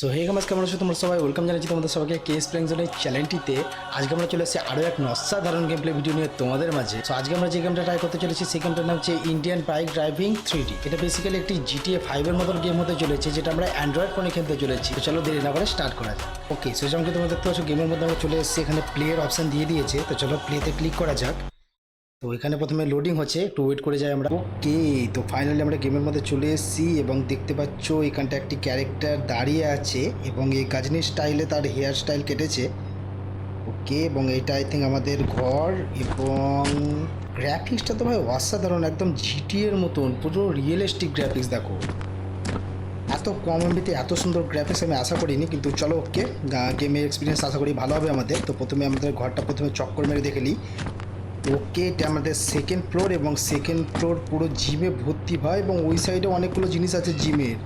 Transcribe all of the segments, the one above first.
So hey গামাস কেমন আছো তোমরা সবাই? ওয়েলকাম জানাচ্ছি তোমাদের সবাইকে কেস প্লেইং জোনের চ্যানেলটিতে আজকে আমরা চলে এসেছি আরও এক অসাধারণ গেম প্লে ভিডিও নিয়ে তোমাদের মাঝে। সো আজকে আমরা যে গেমটা ট্রাই করতে চলেছি, সেই গেমটার নাম হচ্ছে Indian bike driving three D এটা বেসিক্যালি একটি জিটিএ ফাইভের মতন গেম হতে চলেছে, যেটা আমরা অ্যান্ড্রয়েড ফোনে খেলতে চলেছি। তো চলো দেরি না করে স্টার্ট করা যাক। ওকে সো যেমন কি তোমরা দেখতে পাচ্ছ গেমের মধ্যে আমরা চলে এসেছি, এখানে প্লেয়ের অপশন দিয়ে দিয়েছে। তো চলো প্লেতে ক্লিক করা যাক। তো এখানে প্রথমে লোডিং হচ্ছে, একটু ওয়েট করে যাই আমরা। ওকে তো ফাইনালি আমরা গেমের মধ্যে চলে এসেছি এবং দেখতে পাচ্ছ এখানটা একটি ক্যারেক্টার দাঁড়িয়ে আছে এবং এই গাজনি স্টাইলে তার হেয়ার স্টাইল কেটেছে। ওকে এবং এটা আই থিঙ্ক আমাদের ঘর এবং গ্রাফিক্সটা তো ভাই অসাধারণ, একদম জিটিএর মতন, পুরো রিয়েলিস্টিক গ্রাফিক্স দেখো। এত কম এমবিতে এত সুন্দর গ্রাফিক্স আমি আশা করিনি, কিন্তু চলো ওকে গেমের এক্সপিরিয়েন্স আশা করি ভালো হবে আমাদের। তো প্রথমে আমাদের ঘরটা প্রথমে চক্কর মেরে দেখে নিই। ওকে, এটা আমাদের সেকেন্ড ফ্লোর এবং সেকেন্ড ফ্লোর পুরো জিমে ভর্তি ভাই এবং ওই সাইডে অনেকগুলো জিনিস আছে জিমের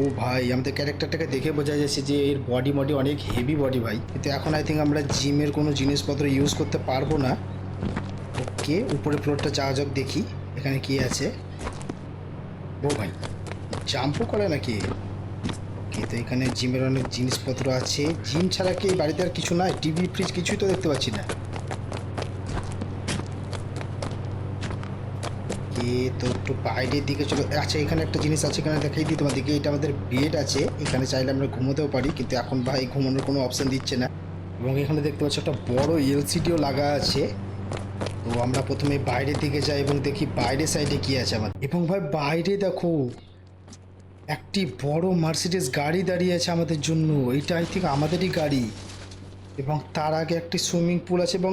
ও ভাই, আমাদের ক্যারেক্টারটাকে দেখে বোঝা যাচ্ছে যে এর বডি মডি অনেক হেভি বডি ভাই। কিন্তু এখন আই থিঙ্ক আমরা জিমের কোনো জিনিসপত্র ইউজ করতে পারব না। ওকে উপরে ফ্লোরটা যাওয়া যাক, দেখি এখানে কি আছে। ও ভাই জাম্পও করে নাকি? ওকে, তো এখানে জিমের অনেক জিনিসপত্র আছে। জিম ছাড়া কি বাড়িতে আর কিছু নাই? টিভি ফ্রিজ কিছুই তো দেখতে পাচ্ছি না। এ তো একটু বাইরের দিকে চলো। আচ্ছা এখানে একটা জিনিস আছে, এখানে দেখাই দিই তোমাদেরকে। এটা আমাদের বেড আছে, এখানে চাইলে আমরা ঘুমোতেও পারি, কিন্তু এখন ভাই ঘুমানোর কোনো অপশান দিচ্ছে না। এবং এখানে দেখতে পাচ্ছ একটা বড় এলসিডিও লাগা আছে। তো আমরা প্রথমে বাইরের দিকে যাই এবং দেখি বাইরের সাইডে কি আছে আমার এবং ভাই, বাইরে দেখো, একটি বড় মার্সিডিস গাড়ি দাঁড়িয়ে আছে আমাদের জন্য। এটা আই থিঙ্ক আমাদেরই গাড়ি। এবং তার আগে একটি সুইমিং পুল আছে এবং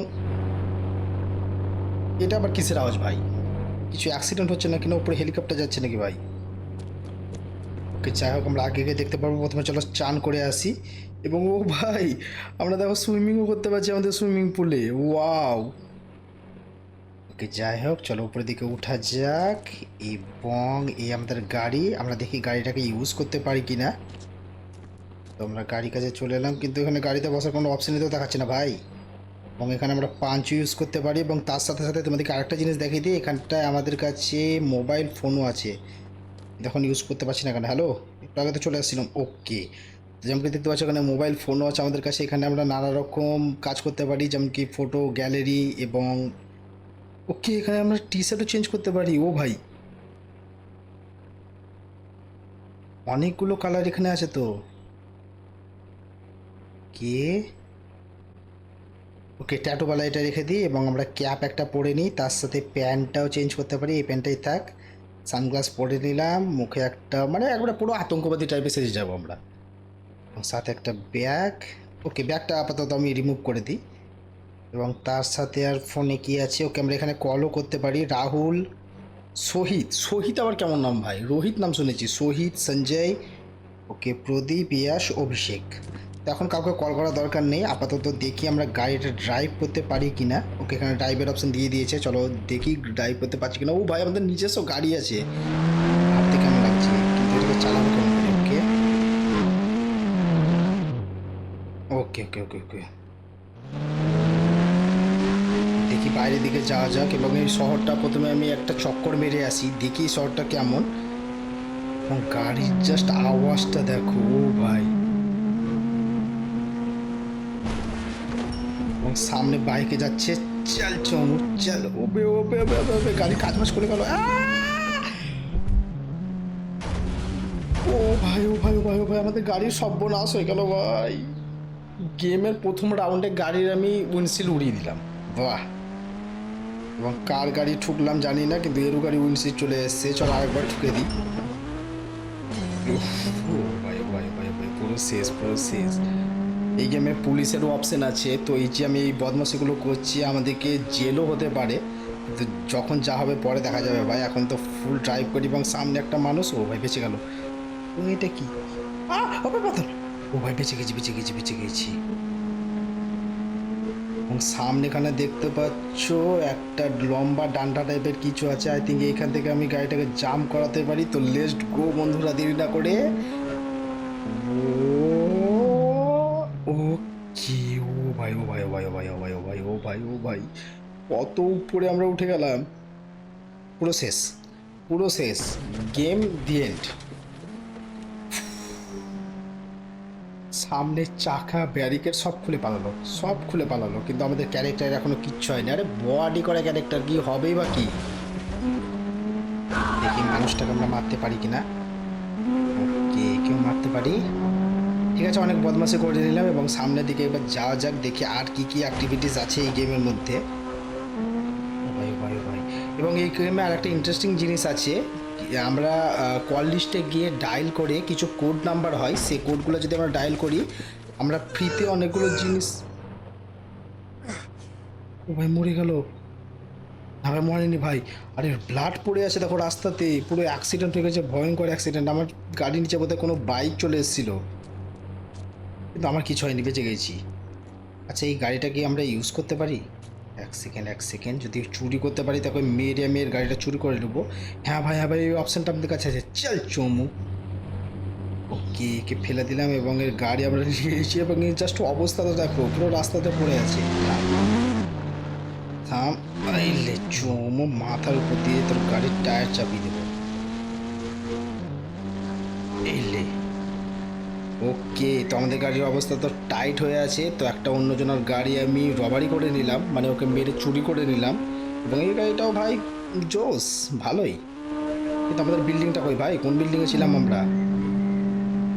এটা আবার কিসের আওয়াজ ভাই? কিছু অ্যাক্সিডেন্ট হচ্ছে না? কিনা উপরে হেলিকপ্টার যাচ্ছে নাকি ভাই? ওকে যাই হোক, আমরা আগে গিয়ে দেখতে পারব। প্রথমে চলো চান করে আসি। এবং ও ভাই, আমরা দেখো সুইমিংও করতে পারছি আমাদের সুইমিং পুলে ওয়াও ওকে যাই হোক, চলো উপরের দিকে উঠা যাক। এবং এই আমাদের গাড়ি, আমরা দেখি গাড়িটাকে ইউজ করতে পারি কি না তো আমরা গাড়ি কাছে চলে এলাম, কিন্তু এখানে গাড়িতে বসার কোনো অপশনই তো দেখাচ্ছে না ভাই। এবং এখানে আমরা পাঞ্চ ইউজ করতে পারি এবং তার সাথে সাথে তোমাদেরকে আরেকটা জিনিস দেখিয়ে দিই, এখানটায় আমাদের কাছে মোবাইল ফোনও আছে। দেখুন ইউজ করতে পারছি না কেন হ্যালো একটু আগে তো চলে আসছিলাম ওকে যেমন কি দেখতে পাচ্ছ, এখানে মোবাইল ফোনও আছে আমাদের কাছে, এখানে আমরা নানা রকম কাজ করতে পারি, যেমন কি ফটো গ্যালারি এবং ওকে এখানে আমরা টি শার্টও চেঞ্জ করতে পারি, ও ভাই। অনেকগুলো কালার এখানে আছে তো। কে? ওকে ট্যাটুবালা এটা রেখে দিই এবং আমরা ক্যাপ একটা পরে নিই। তার সাথে প্যান্টটাও চেঞ্জ করতে পারি, এই প্যান্টটাই থাক। সানগ্লাস পরে নিলাম, মুখে একটা মানে একবারে পুরো আতঙ্কবাদী টাইপের সেজে যাব আমরা। সাথে একটা ব্যাগ ওকে ব্যাগটা আপাতত আমি রিমুভ করে দিই। এবং তার সাথে আর ফোনে কি আছে? ওকে, আমরা এখানে কলও করতে পারি। রাহুল শহীদ শহীদ আবার কেমন নাম ভাই? রোহিত নাম শুনেছি। শহীদ সঞ্জয়, ওকে, প্রদীপ ইয়াস অভিষেক। এখন কাউকে কল করার দরকার নেই। আপাতত দেখি আমরা গাড়িটা ড্রাইভ করতে পারি কি না ওকে এখানে ড্রাইভের অপশন দিয়ে দিয়েছে। চলো দেখি ড্রাইভ করতে পারছি কিনা। ও ভাই, আমাদের নিজস্ব গাড়ি আছে। ভাবতে কেমন লাগছে? কিন্তু এটাকে চালাবো কেমন করে? ওকে। ওকে ওকে ওকে ওকে। দেখি বাইরের দিকে যাওয়া যাক এবং এই শহরটা প্রথমে আমি একটা চক্কর মেরে আসি। দেখি শহরটা কেমন। এবং গাড়ির জাস্ট আওয়াজটা দেখো। ও ভাই। এবং সামনে বাইকে যাচ্ছে চল চমু চল ওবে ওবে ওবে ওবে ওবে গাড়ি কাজ মাস করে গেল। ও ভাই ও ভাই ও ভাই ও ভাই, আমাদের গাড়ির সর্বনাশ হয়ে গেল ভাই। গেমের প্রথম রাউন্ডে গাড়ির আমি উইন্ডশিল উড়িয়ে দিলাম। বাহ! এবং কার গাড়ি ঠুকলাম জানি না, কিন্তু এরু গাড়ি উইন্ডশিল চলে এসছে। চল আরেকবার ঠুকে দিই। ভাই ভাই ভাই ভাই, পুরো শেষ পুরো শেষ। এই গেমে পুলিশেরও অপশন আছে। তো এই যে আমি এই বদমাশিগুলো করছি, আমাদেরকে জেলও হতে পারে। কিন্তু যখন যা হবে পরে দেখা যাবে ভাই। এখন তো ফুল ড্রাইভ করি এবং সামনে একটা মানুষ, ও ভাই বেঁচে গেল। এটা কি? ও ভাই বেঁচে গেছি বেঁচে গেছি বেঁচে গেছি। এবং সামনেখানে দেখতে পাচ্ছ একটা লম্বা ডান্ডা টাইপের কিছু আছে। আই থিঙ্ক এইখান থেকে আমি গাড়িটাকে জাম্প করাতে পারি। তো লেস্ট গো বন্ধুরা, দেরি না করে। কত উপরে আমরা উঠে গেলাম? পুরো শেষ। পুরো শেষ। গেম দি এন্ড সামনে চাকা ব্যারিকেড সব খুলে পালালো। সব খুলে পালালো, কিন্তু আমাদের ক্যারেক্টার এখনও কিচ্ছু হয়নি। আরে বডি করা ক্যারেক্টার কি, হবেই বা কি? দেখি মানুষটাকে আমরা মারতে পারি কিনা। ওকে, কেউ মারতে পারি? ঠিক আছে, অনেক বদমাশি করে নিলাম এবং সামনের দিকে এবার যাওয়া যাক, দেখি আর কি কি অ্যাক্টিভিটিস আছে এই গেমের মধ্যে ও ভাই ও ভাই ও ভাই এবং এই গেমে আর একটা ইন্টারেস্টিং জিনিস আছে আমরা কল লিস্টে গিয়ে ডায়াল করে কিছু কোড নাম্বার হয়, সেই কোডগুলো যদি আমরা ডায়াল করি, আমরা ফ্রিতে অনেকগুলো জিনিস ও ভাই মরে গেল। ভাই, মরেনি ভাই। আরে ব্লাড পড়ে আছে দেখো রাস্তাতে, পুরো অ্যাক্সিডেন্ট হয়ে গেছে, ভয়ঙ্কর অ্যাক্সিডেন্ট আমার গাড়ির নিচে বোধহয় কোনো বাইক চলে এসেছিল। কিন্তু আমার কিছু হয়নি, বেঁচে গেছি। আচ্ছা এই গাড়িটা কি আমরা ইউজ করতে পারি? এক সেকেন্ড এক সেকেন্ড যদি চুরি করতে পারি, তাকে মেয়ের মেয়ের গাড়িটা চুরি করে নেব। হ্যাঁ ভাই হ্যাঁ ভাই এই অপশানটা আমাদের কাছে আছে। চল চমু। ওকে, একে ফেলে দিলাম এবং এর গাড়ি আমরা নিয়েছি এবং এর জাস্ট অবস্থাটা দেখো, পুরো রাস্তাতে পড়ে আছে। থাম আইলে চমু, মাথার উপর দিয়ে তোর গাড়ির টায়ার চাপিয়ে দেবো। এইলে ওকে, তো আমাদের গাড়ির অবস্থা তো টাইট হয়ে আছে, তো একটা অন্যজনের গাড়ি আমি রবারি করে নিলাম মানে ওকে মেরে চুরি করে নিলাম, এবং এই গাড়িটাও ভাই জোস, ভালোই। কিন্তু আমাদের বিল্ডিংটা কই ভাই? কোন বিল্ডিংয়ে ছিলাম আমরা?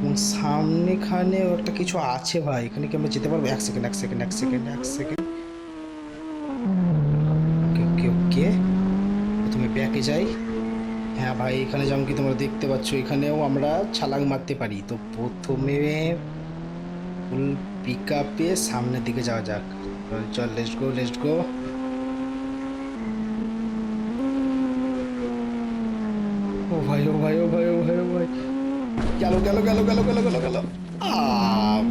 এবং সামনেখানে একটা কিছু আছে ভাই, এখানে কি আমরা যেতে পারব? এক সেকেন্ড এক সেকেন্ড এক সেকেন্ড এক সেকেন্ড ওকে ওকে ওকে। প্রথমে ব্যাকে যাই। হ্যাঁ ভাই, এখানে যেমন কি তোমরা দেখতে পাচ্ছ, এখানেও আমরা ছালাং মারতে পারি। তো প্রথমে ফুল পিক আপে সামনের দিকে যাওয়া যাক। চল লেটস গো লেটস গো ও ভাই ও ভাই ও ভাই ও ভাই ও ভাই। গেল গেল গেল গেল গেল গেল গেল।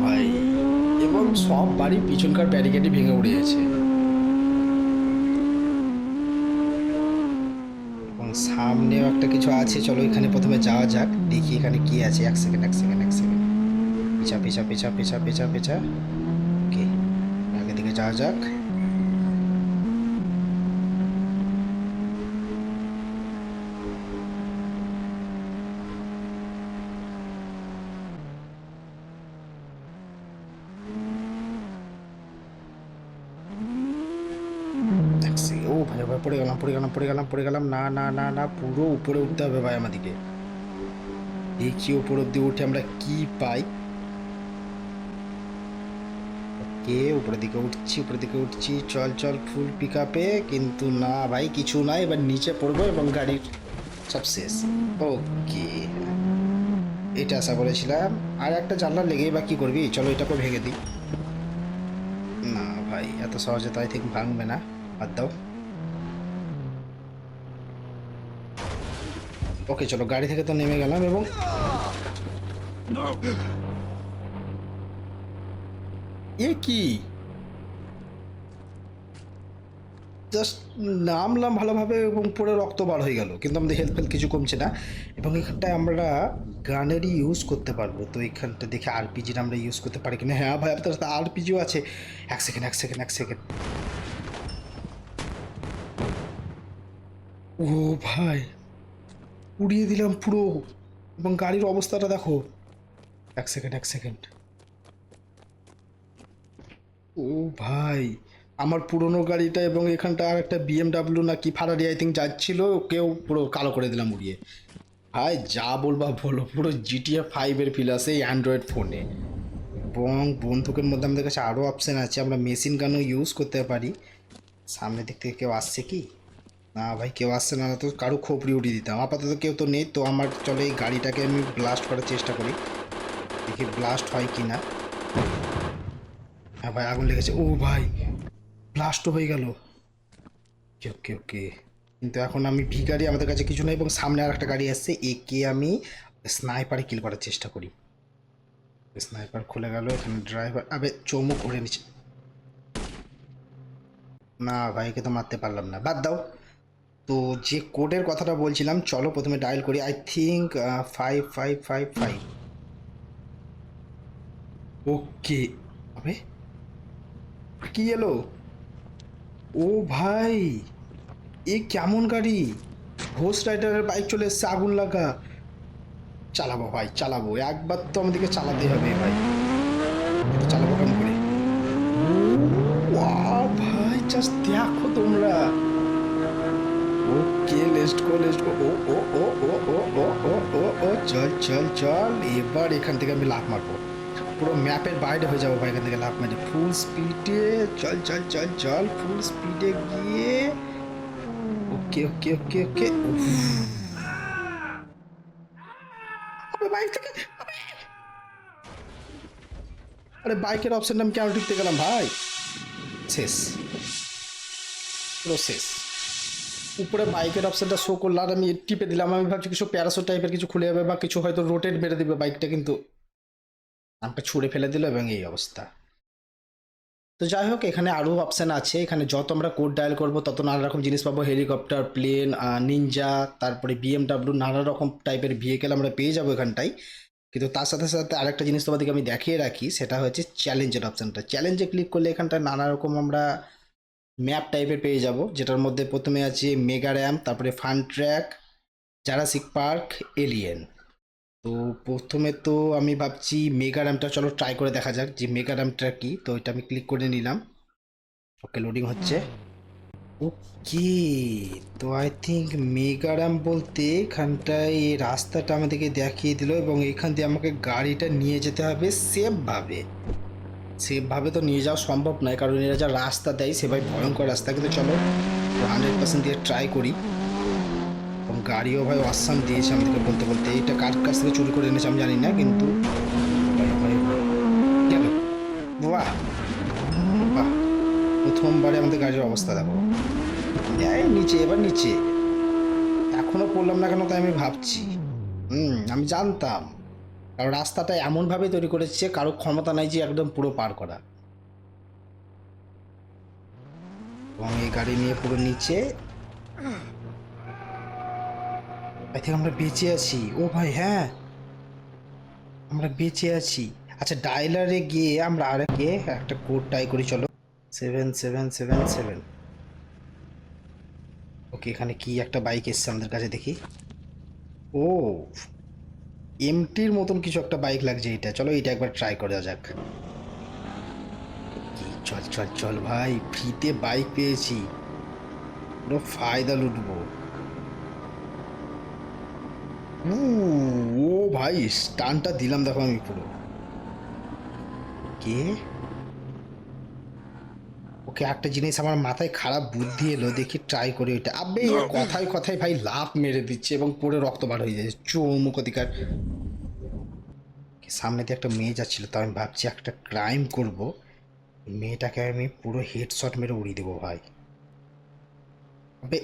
ভাই, এবং সব বাড়ি পিছনকার ব্যারিকেডই ভেঙে উড়ে গেছে। সামনেও একটা কিছু আছে, চলো এখানে প্রথমে যাওয়া যাক, দেখি এখানে কি আছে। এক সেকেন্ড এক সেকেন্ড এক সেকেন্ড পিছা পিছা পিছা পিছা পিছা পিছা ওকে আগে দিকে যাওয়া যাক এক সেকেন্ড ও ভাই ভাই পড়ে গেলাম পড়ে গেলাম পড়ে গেলাম পড়ে গেলাম, না না না না, পুরো উপরে উঠতে হবে ভাই আমাদেরকে। দেখি উপর অব্দি উঠে আমরা কি পাই। ওকে, উপরের দিকে উঠছি, উপরের দিকে উঠছি, চল চল ফুল পিক আপে কিন্তু না ভাই, কিছু নাই এবার নিচে পড়ব এবং গাড়ির সব শেষ। ওকে, এটা আশা করেছিলাম। আর একটা জানলা লেগেই বা কি করবি? চলো এটাকে ভেঙে দিই। না ভাই, এত সহজে তো আই থিঙ্ক ভাঙবে না। বাদ দাও। ওকে, চলো, গাড়ি থেকে তো নেমে গেলাম এবং এ কি? জাস্ট নামলাম ভালোভাবে এবং পুরো রক্ত বার হয়ে গেল, কিন্তু আমাদের হেলথ ফেলথ কিছু কমছে না এবং এখানটায় আমরা গানেরই ইউজ করতে পারব। তো এখানটা দেখে আরপিজির আমরা ইউজ করতে পারি কিনা? হ্যাঁ ভাই, আপনার আরপিজিও আছে। এক সেকেন্ড এক সেকেন্ড এক সেকেন্ড ও ভাই উড়িয়ে দিলাম পুরো এবং গাড়ির অবস্থাটা দেখো। এক সেকেন্ড এক সেকেন্ড ও ভাই, আমার পুরনো গাড়িটা এবং এখানটা আর একটা বিএমডাব্লিউ না কি ফারারি আই থিঙ্ক যাচ্ছিল কেউ পুরো কালো করে দিলাম উড়িয়ে। ভাই, যা বলবা বলো, পুরো জিটিএ ফাইভের ফিল আছে এই অ্যান্ড্রয়েড ফোনে এবং বন্দুকের মধ্যে আমাদের কাছে আরও অপশান আছে, আমরা মেশিন গানও ইউজ করতে পারি। সামনের দিক থেকে কেউ আসছে কি? না ভাই, কেউ আসছে না তো কারও খোপড়ি উঠিয়ে দিতাম আপাতত কেউ তো নেই, তো আমার চলে এই গাড়িটাকে আমি ব্লাস্ট করার চেষ্টা করি। দেখি ব্লাস্ট হয় কি না হ্যাঁ ভাই, আগুন লেগেছে। ও ভাই ব্লাস্টও হয়ে গেল। ওকে ওকে কিন্তু এখন আমি ভিগারি আমাদের কাছে কিছু নেই এবং সামনে আর একটা গাড়ি আসছে, একে আমি স্নাইপারে কিল করার চেষ্টা করি। স্নাইপার খুলে গেল, এখানে ড্রাইভার আবে, চৌমুক করে নিচ্ছে না ভাইকে তো মারতে পারলাম না। বাদ দাও। তো যে কোডের কথাটা বলছিলাম, চলো প্রথমে ডায়াল করি। I think five five five five okay আবে, কি এলো? ও ভাই, এ কেমন গাড়ি? হোস রাইডারের বাইক চলে এসছে, আগুন লাগা। চালাবো ভাই, চালাবো। একবার তো আমাদেরকে চালাতে হবে ভাই। চালাবো কেমন করে? ভাই জাস্ট দেখো তোমরা। Okay let's go let's go ও ও ও ও ও ও ও ও ও চল চল চল এবার এখান থেকে আমি লাফ মারবো পুরো ম্যাপের বাইরে হয়ে যাব ভাই, এখান থেকে লাফ মারি। ফুল স্পিডে চল চল চল চল ফুল স্পিডে গিয়ে। ওকে ওকে ওকে ওকে। আরে বাইকের অপশনটা আমি কেন টিপতে গেলাম ভাই? শেষ। পুরো শেষ উপরে বাইকের অপশনটা শো করল, আর আমি টিপে দিলাম। আমি ভাবছি কিছু প্যারাসো টাইপের কিছু খুলে যাবে বা কিছু হয়তো রোটেট মেরে দেবে বাইকটা, কিন্তু আমাকে ছুঁড়ে ফেলে দিল এবং এই অবস্থা। তো যাই হোক, এখানে আরও অপশান আছে। এখানে যত আমরা কোড ডায়াল করব, তত নানা রকম জিনিস পাবো। হেলিকপ্টার প্লেন নিনজা তারপরে বিএমডাব্লিউ নানা রকম টাইপের ভেহিকেল আমরা পেয়ে যাব এখানটায়। কিন্তু তার সাথে সাথে আরেকটা জিনিস তোমাদেরকে আমি দেখিয়ে রাখি, সেটা হচ্ছে চ্যালেঞ্জের অপশানটা চ্যালেঞ্জে ক্লিক করলে এখানটায় নানা রকম আমরা ম্যাপ টাইপের পেয়ে যাব, যেটার মধ্যে প্রথমে আছে মেগা র্যাম, তারপরে fun track, Jurassic Park, alien. তো প্রথমে তো আমি ভাবছি মেগা র্যামটা চলো ট্রাই করে দেখা যাক যে মেগা র্যামটা কি, তো এটা আমি ক্লিক করে নিলাম। ওকে লোডিং হচ্ছে। ওকে, তো আই থিঙ্ক মেগা র্যাম বলতে এখানটায় এই রাস্তাটা আমাদেরকে দেখিয়ে দিল এবং এখান দিয়ে আমাকে গাড়িটা নিয়ে যেতে হবে সেফভাবে সেফভাবে তো নিয়ে যাওয়া সম্ভব নয়, কারণ এরা যা রাস্তা দেয় সেভাবে ভয়ঙ্কর রাস্তা। কিন্তু চলো হান্ড্রেড পার্সেন্ট দিয়ে ট্রাই করি। এবং গাড়িও ভাই অসাম দিয়েছে আমাদেরকে বলতে বলতে। এটা কার কাছ থেকে চুরি করে এনেছে আমি জানি না, কিন্তু বাহ বাহ। প্রথমবারে আমাদের গাড়ির অবস্থা দেখো। নিচে, এবার নিচে। এখনও পড়লাম না কেন তাই আমি ভাবছি। হুম, আমি জানতাম। কারণ রাস্তাটা এমনভাবে তৈরি করেছে কারও ক্ষমতা নাই যে একদম পুরো পার করা। এবং এই গাড়ি নিয়ে পুরো নিচে আই থিঙ্ক আমরা বেঁচে আছি। ও ভাই হ্যাঁ। আমরা বেঁচে আছি। আচ্ছা ডায়লারে গিয়ে আমরা আর গিয়ে একটা কোড টাই করি, চলো। Seven seven seven seven okay, এখানে কি একটা বাইক এসছে আমাদের কাছে দেখি। ও এমটির মতন কিছু একটা বাইক লাগছে এটা চলো এটা একবার ট্রাই করা যাক। চল চল চল ভাই ফ্রিতে বাইক পেয়েছি। পুরো ফায়দা লুটবো। ও ভাই স্টানটা দিলাম দেখো আমি পুরো। কে? ওকে একটা জিনিস আমার মাথায় খারাপ বুদ্ধি এলো দেখি ট্রাই করি ওইটা। আবে কথায় কথায় ভাই লাভ মেরে দিচ্ছে এবং পরে রক্ত বার হয়ে যাচ্ছে চৌমুখ অধিকার। সামনে দিয়ে একটা মেয়ে যাচ্ছিল তো আমি ভাবছি একটা ক্রাইম করব। মেয়েটাকে আমি পুরো হেডশট মেরে উড়িয়ে দেবো ভাই। আবে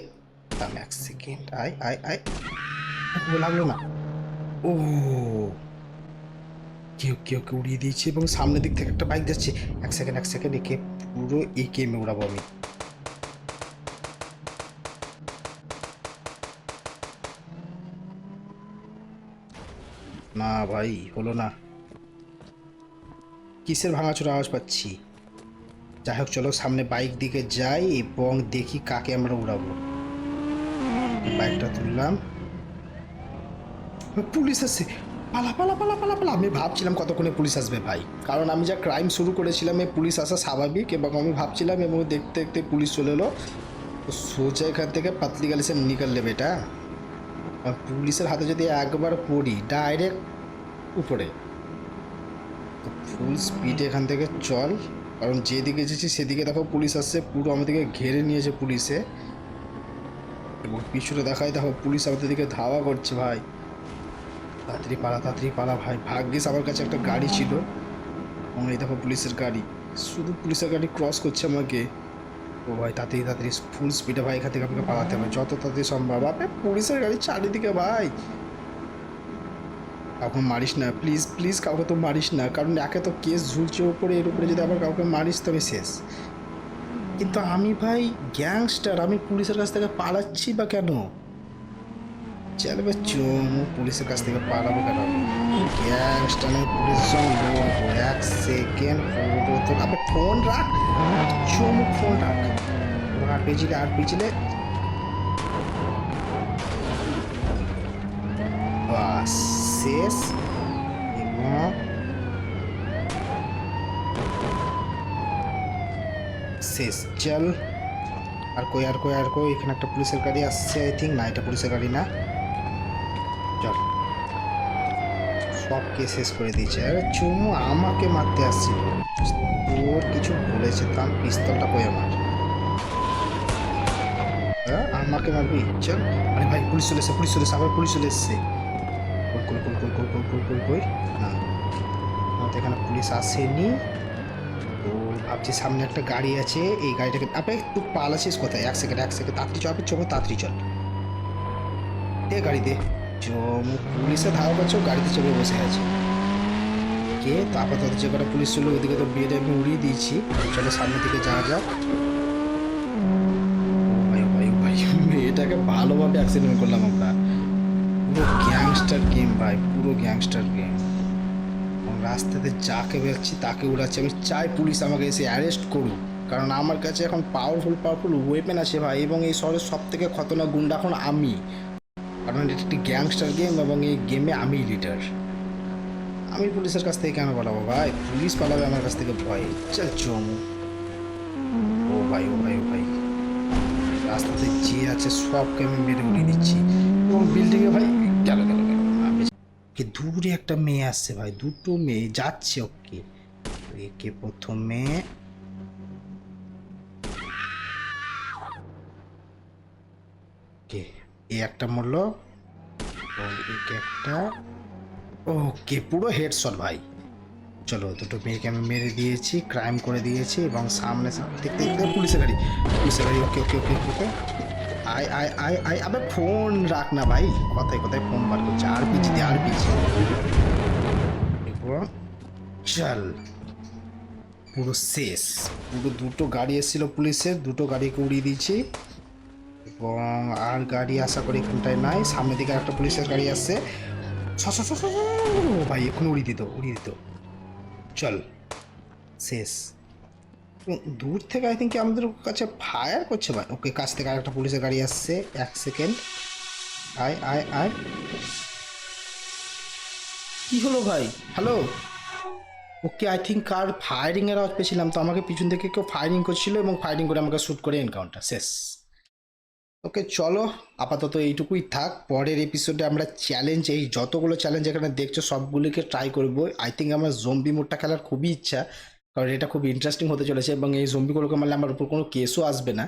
দাম এক সেকেন্ড আয় আয় আয়। লাগল না। ও কেউ কেউ কে উড়িয়ে দিয়েছে এবং সামনের দিক থেকে একটা বাইক যাচ্ছে। এক সেকেন্ড এক সেকেন্ড একে পুরো একে এমে উড়াবো আমি। না ভাই, হলো না। কিসের ভাঙাচোরা আওয়াজ পাচ্ছি? যাই হোক, চলো সামনে বাইক দিকে যাই এবং দেখি কাকে আমরা উড়াবো। বাইকটা তুললাম। পুলিশ আসছে পালা পালা পালা পালা পালা। আমি ভাবছিলাম কতক্ষণে পুলিশ আসবে ভাই। কারণ আমি যা ক্রাইম শুরু করেছিলাম, এই পুলিশ আসা স্বাভাবিক এবং আমি ভাবছিলাম এবং দেখতে দেখতে পুলিশ চলে এলো। সোজা এখান থেকে পাতলি গালি সে নিকাল নেবে এটা। পুলিশের হাতে যদি একবার পড়ি ডাইরেক্ট উপরে। ফুল স্পিড এখান থেকে চল। কারণ যেদিকে এসেছি সেদিকে দেখো পুলিশ আসছে, পুরো আমাদেরকে ঘেরে নিয়েছে পুলিশে। এবং পিছনে দেখায় দেখো পুলিশ আমাদের দিকে ধাওয়া করছে ভাই। তাড়াতাড়ি পালা তাড়াতাড়ি পালা ভাই। ভাগ্যিস আমার কাছে একটা গাড়ি ছিল। আমার এই দেখো পুলিশের গাড়ি। শুধু পুলিশের গাড়ি ক্রস করছে আমাকে। ও ভাই, তাড়াতাড়ি তাড়াতাড়ি ফুল স্পিডে ভাই, এখান থেকে আমাকে পালাতে হবে। যত তাড়াতাড়ি সম্ভব। আপনি পুলিশের গাড়ি চারিদিকে ভাই। কাউকে মারিস না। প্লিজ প্লিজ কাউকে তো মারিস না। কারণ একে তো কেস ঝুলছে ওপরে এর উপরে যদি আবার কাউকে মারিস তবে শেষ। কিন্তু আমি ভাই গ্যাংস্টার আমি পুলিশের কাছ থেকে পালাচ্ছি বা কেন? চলবে চুম পুলিশের কাছ থেকে পালাবো গ্যাংস্টার আমি পুলিশের সঙ্গে এক সেকেন্ড পুরো তো আবে ফোন রাখ চুম ফোন রাখ আর পেয়েছিলে আর পেয়েছিলে বাস শেষ এবং শেষ চল আর কই আর কই আর কই এখানে একটা পুলিশের গাড়ি আসছে আই থিঙ্ক না এটা পুলিশের গাড়ি না চল সবকে শেষ করে দিয়েছে। আরে চুমু, আমাকে মারতে আসছিল। তোর কিছু বলেছে, তার পিস্তলটা কই আমার? হ্যাঁ আমাকে মারবি? চল। আরে ভাই, পুলিশ চলে এসছে, পুলিশ চলে এসছে, আবার পুলিশ চলে এসছে। কই কই কই কই কই কই কই কই না। আমাদের এখানে পুলিশ আসেনি। তো ভাবছি সামনে একটা গাড়ি আছে, এই গাড়িটাকে আপনি তুই পালাছিস কোথায়? এক সেকেন্ড এক সেকেন্ড তাড়াতাড়ি চল আপনি চোখ তাড়াতাড়ি চল। দে গাড়ি দে। জমু পুলিশে ধাওয়া করছে গাড়িতে চেপে বসে আছে। কে? তারপর তাদের যে কটা পুলিশ ছিল, ওদিকে তো বিয়েটা আমি উড়িয়ে দিয়েছি। তো চলো সামনের দিকে যাওয়া যাক। মেয়েটাকে ভালোভাবে অ্যাক্সিডেন্ট করলাম আমরা। পুরো গ্যাংস্টার গেম ভাই, পুরো গ্যাংস্টার গেম রাস্তাতে যাকে বেরোচ্ছি, তাকে উড়াচ্ছি। আমি চাই পুলিশ আমাকে এসে অ্যারেস্ট করুক। কারণ আমার কাছে এখন পাওয়ারফুল পাওয়ারফুল ওয়েপেন আছে ভাই, এবং এই শহরের সব থেকে খতরনাক গুন্ডা এখন আমি। কারণ এটা একটি গ্যাংস্টার গেম এবং এই গেমে আমি লিডার আমি পুলিশের কাছ থেকে কেন পালাবো ভাই? পুলিশ পালাবে আমার কাছ থেকে ভয়। চল চমু ও ভাই ও ভাই ও ভাই। রাস্তাতে যে আছে সবকে আমি মেরে উড়িয়ে দিচ্ছি এবং বিল্ডিংয়ে ভাই গেল গেল দূরে একটা মেয়ে আসছে ভাই, দুটো মেয়ে যাচ্ছে ওকে। একে প্রথমে? কে? একটা একে একটা। ওকে, পুরো হেডশট ভাই। চলো, দুটো মেয়েকে আমি মেরে দিয়েছি ক্রাইম করে দিয়েছি এবং সামনে দেখতে দেখতে পুলিশের গাড়ি পুলিশের গাড়ি, ওকে ওকে ওকে ওকে আয় আয় আয় আয়, আবে ফোন রাখ না ভাই, কোথায় কোথায় ফোন বার করছে? আর পিছি দিয়ে আর পিছি চল। পুরো শেষ। পুরো দুটো গাড়ি এসেছিল পুলিশের, দুটো গাড়িকে উড়িয়ে দিয়েছি। এবং আর গাড়ি আশা করি এখানটায় নাই। সামনের দিকে একটা পুলিশের গাড়ি আসছে ভাই এখন উড়িয়ে দিত উড়িয়ে দিত। চল, শেষ। দূর থেকে আই থিঙ্ক আমাদের কাছে ফায়ার করছে ভাই। ওকে কাছ থেকে আরেকটা পুলিশের গাড়ি আসছে। এক সেকেন্ড আয় আয় আয়। কি হলো ভাই? Hello okay I think car firing এর আওয়াজ পেয়েছিলাম। তো আমাকে পিছন থেকে কেউ ফায়ারিং করছিল এবং ফায়ারিং করে আমাকে শ্যুট করে এনকাউন্টার শেষ। ওকে চলো, আপাতত এইটুকুই থাক। পরের এপিসোডে আমরা চ্যালেঞ্জ এই যতগুলো চ্যালেঞ্জ এখানে দেখছ, সবগুলিকে ট্রাই করব। আই থিঙ্ক আমার জম্বি মোডটা খেলার খুবই ইচ্ছা, কারণ এটা খুব ইন্টারেস্টিং হতে চলেছে এবং এই জম্বিগুলোকে মারলে আমার উপর কোনো কেসও আসবে না।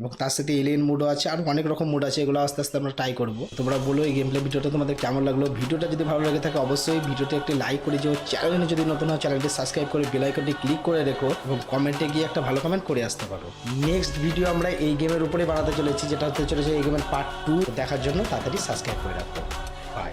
এবং তার সাথে এলিয়েন মোডও আছে, আর অনেক রকম মোড আছে, এগুলো আস্তে আস্তে আমরা ট্রাই করব। তোমরা বলো এই গেম প্লে ভিডিওটা তোমাদের কেমন লাগল? ভিডিওটা যদি ভালো লাগে থাকে অবশ্যই ভিডিওতে একটি লাইক করে যে চ্যানেলে যদি নতুন হয় চ্যানেলটি সাবস্ক্রাইব করে বেল আইকনটি ক্লিক করে রেখো এবং কমেন্টে গিয়ে একটা ভালো কমেন্ট করে আসতে পারো। নেক্সট ভিডিও আমরা এই গেমের উপরে বানাতে চলেছি, যেটা হতে চলেছে এই গেমের পার্ট টু দেখার জন্য তাড়াতাড়ি সাবস্ক্রাইব করে রাখো। বাই